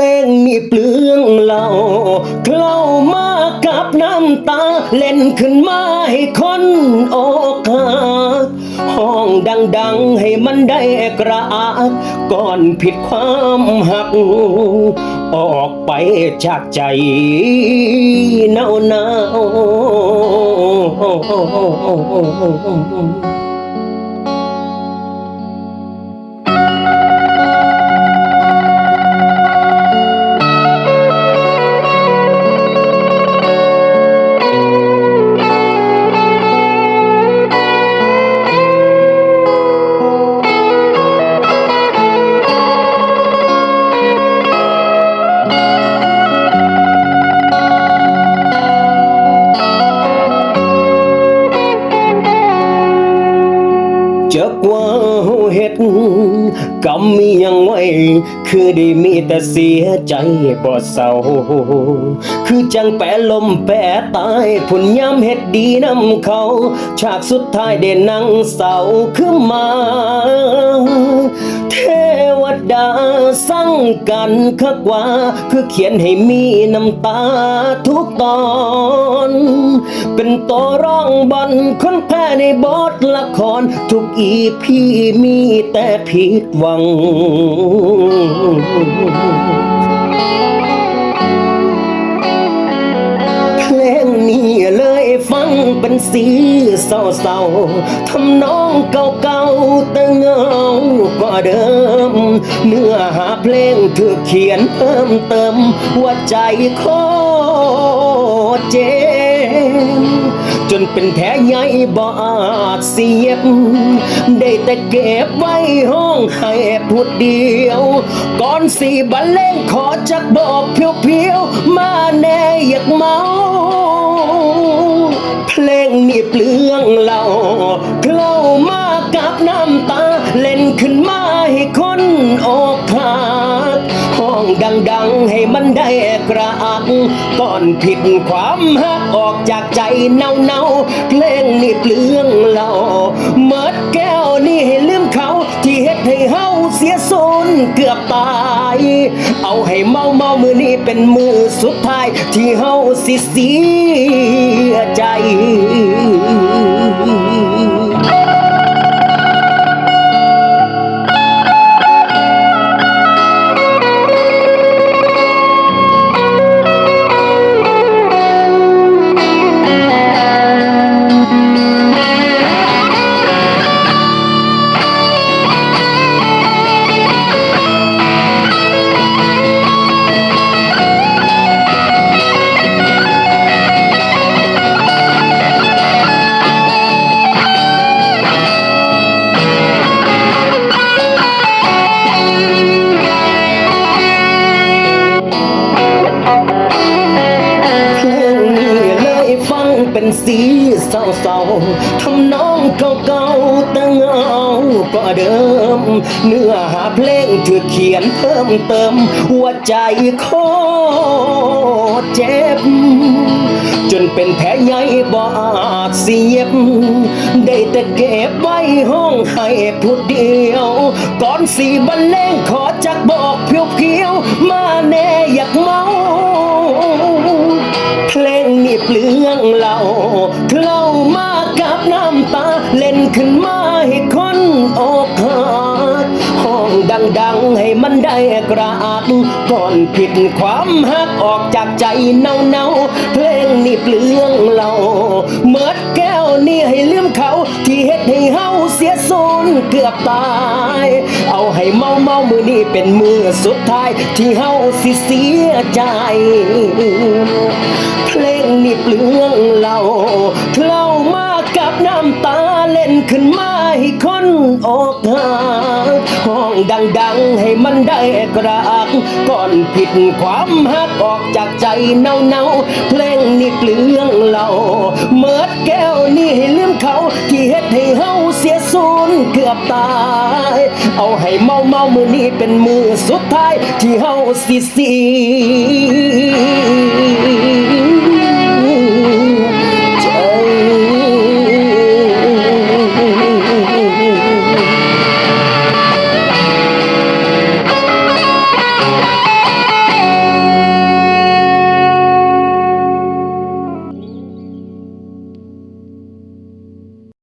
ลงนี่เปลืองเหล่าเคล้ามากับน้ำตา เล่นขึ้นมาให้คนอกหักห้องดังๆให้มันได้กระอักก่อนผิดความหัก ออกไปจากใจเนาเนา กรรมมียังไว้ คือได้มีแต่เสียใจบ่เศร้า คือจังแปรลมแปรตายผุนย้ำเฮ็ดดีนำเขา ฉากสุดท้ายได้นั่งเศร้าคือมาเท ดาสั่งกันคักว่า คือเขียนให้มีน้ำตาทุกตอน เป็นตัวร้องบอลคนแพ้ในบทละคร ทุกอีพีมีแต่ผิดหวังเพลงนี้ ฟังเป็นสีเศร้าๆทำน้องเก่าๆแต่เงากว่าเดิม เนื้อหาเพลงถูกเขียนเพิ่มเติมว่าใจโคตรเจ็บจนเป็นแผลใหญ่บาจเสียบ ได้แต่เก็บไว้ห้องให้พูดเดียว ก่อนสีบรรเลงขอจักบอกเพียวๆ มาแน่อยากเมา น้ำตา เล่นขึ้นมาให้คนอกหักห้องดังๆให้มันได้กระอักก่อนผิดความหักออกจากใจเนาเนาๆเพลงนี่เปลืองเหล่าเมิดแก้วนี่ให้ลืมเขาที่เฮ็ดให้เฮาเสียโซนเกือบตาย เอาให้เมาเมามือนี้เป็นมือสุดท้าย ที่เฮาสิเสียใจ สีเศร้าๆทำน้องเก่าๆแต่เงากว่าเดิม เนื้อหาเพลงถือเขียนเพิ่มเติมว่าใจโคตรเจ็บ จนเป็นแผลใหญ่บอาจเสียบ ได้แต่เก็บไว้ห้องให้ผู้เดียว ก่อนสีบรรเลงขอจักบอกเพียวๆมาแน่อยากมา องเหล่าเคล้ามากับน้ำตา เล่นขึ้นมาให้คนอกหักห้องดังๆให้มันได้กระอักก่อนผิดความหักออกจากใจเนาเนาๆเพลงนี่เปลืองเหล่าเมิดแก้วนี่ให้ลืมเขา ที่เฮ็ดให้เฮาเสียโซนเกือบตายเอาให้เมาเมามือนี่เป็นมือสุดท้าย ที่เฮาสิเสียใจ นี่เปลืองเหล่าเคล้ามากับน้ำตาเล่นขึ้นมาให้คนอกหักห้องดังๆให้มันได้กระอักก่อนผิดความหักออกจากใจเนาเนาๆเพลงนี่เปลืองเหล่าเมิดแก้วนี่ให้ลืมเขาที่เฮ็ดให้เฮาเสียสูญเกือบตายเอาให้เมาเมามือนี้เป็นมือสุดท้ายที่เฮาสิเสีย